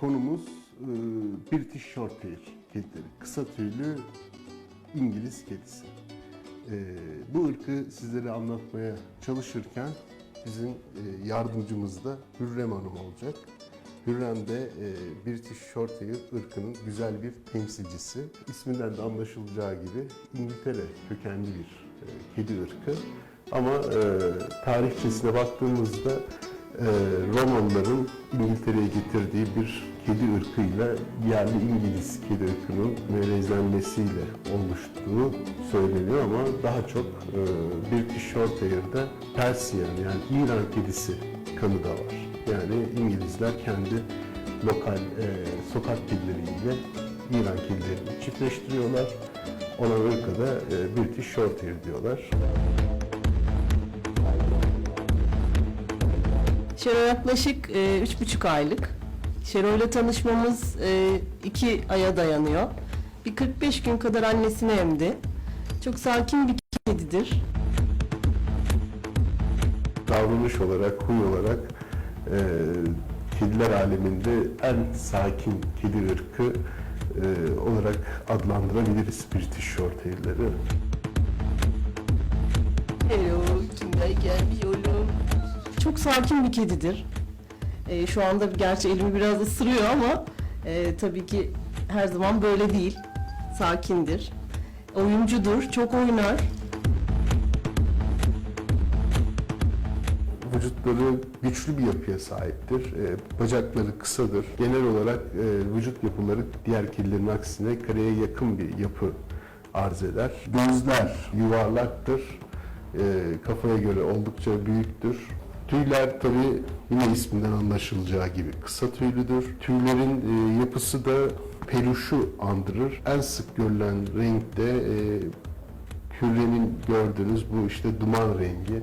konumuz e, British Shorthair kedileri. Kısa tüylü İngiliz kedisi. E, bu ırkı sizlere anlatmaya çalışırken bizim e, yardımcımız da Hürrem Hanım olacak. Hürrem de e, British Shorthair ırkının güzel bir temsilcisi. İsminden de anlaşılacağı gibi İngiltere kökenli bir e, kedi ırkı. Ama tarihçesine baktığımızda e, Romalıların İngiltere'ye getirdiği bir kedi ırkıyla yerli İngiliz kedi ırkının melezlenmesiyle oluştuğu söyleniyor ama daha çok e, British Shorthair'da Persian yani İran kedisi kanı da var. Yani İngilizler kendi lokal e, sokak kedileriyle İran kedilerini çiftleştiriyorlar. Ona ırka da e, British Shorthair diyorlar. Şero yaklaşık e, üç buçuk aylık. Şero ile tanışmamız e, iki aya dayanıyor. Bir 45 gün kadar annesini emdi. Çok sakin bir kedidir. davranış olarak, huy olarak e, kediler aleminde en sakin kedi ırkı e, olarak adlandırabiliriz British Shorthair'leri. Hello, kimler gelmiş oğlum? Çok sakin bir kedidir. E, şu anda gerçi elimi biraz ısırıyor ama e, tabii ki her zaman böyle değil. Sakindir. Oyuncudur, çok oynar. Vücutları güçlü bir yapıya sahiptir. E, bacakları kısadır. Genel olarak e, vücut yapıları diğer kedilerin aksine kareye yakın bir yapı arz eder. Gözler yuvarlaktır. E, kafaya göre oldukça büyüktür. Tüyler tabi yine isminden anlaşılacağı gibi kısa tüylüdür. Tüylerin e, yapısı da peluşu andırır. En sık görülen renk de e, Hürrem'in gördüğünüz bu işte duman rengi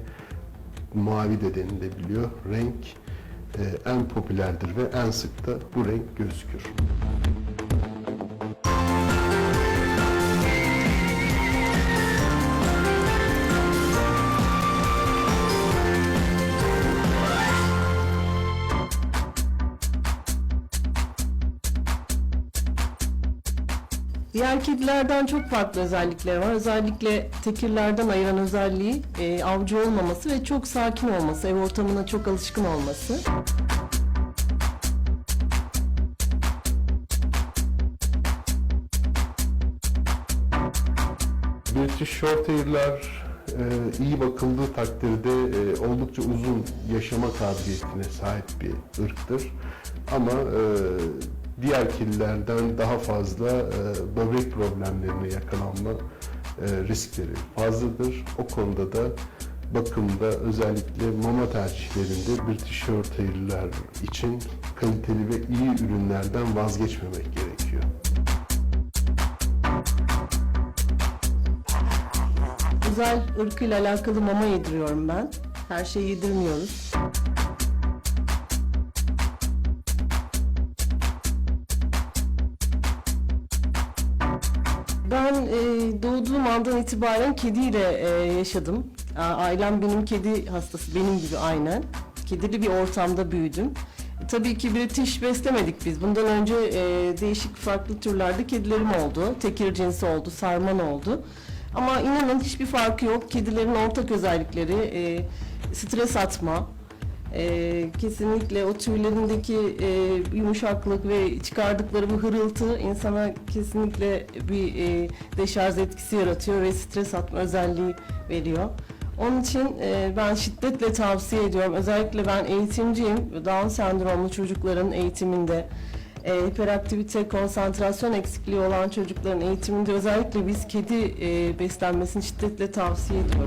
mavi de denilebiliyor. Renk e, en popülerdir ve en sık da bu renk gözükür. Diğer kedilerden çok farklı özellikleri var. Özellikle tekirlerden ayıran özelliği e, avcı olmaması ve çok sakin olması, ev ortamına çok alışkın olması. British Shorthair'lar e, iyi bakıldığı takdirde e, oldukça uzun yaşama kabiliyetine sahip bir ırktır. Ama e, diğer kedilerden daha fazla e, böbrek problemlerine yakalanma e, riskleri fazladır. O konuda da bakımda özellikle mama tercihlerinde British Shorthair'lar için kaliteli ve iyi ürünlerden vazgeçmemek gerekiyor. Özel ırkıyla alakalı mama yediriyorum ben. Her şeyi yedirmiyoruz. Ben e, doğduğum andan itibaren kediyle e, yaşadım. Ailem benim kedi hastası, benim gibi aynen. Kedili bir ortamda büyüdüm. Tabii ki British beslemedik biz. Bundan önce e, değişik farklı türlerde kedilerim oldu. Tekir cinsi oldu, sarman oldu. Ama inanın hiçbir farkı yok. Kedilerin ortak özellikleri e, stres atma, e, kesinlikle o tüylerindeki e, yumuşaklık ve çıkardıkları bu hırıltı insana kesinlikle bir e, deşarj etkisi yaratıyor ve stres atma özelliği veriyor. Onun için e, ben şiddetle tavsiye ediyorum. Özellikle ben eğitimciyim. Down sendromlu çocukların eğitiminde e, hiperaktivite, konsantrasyon eksikliği olan çocukların eğitiminde özellikle biz kedi e, beslenmesini şiddetle tavsiye ediyorum.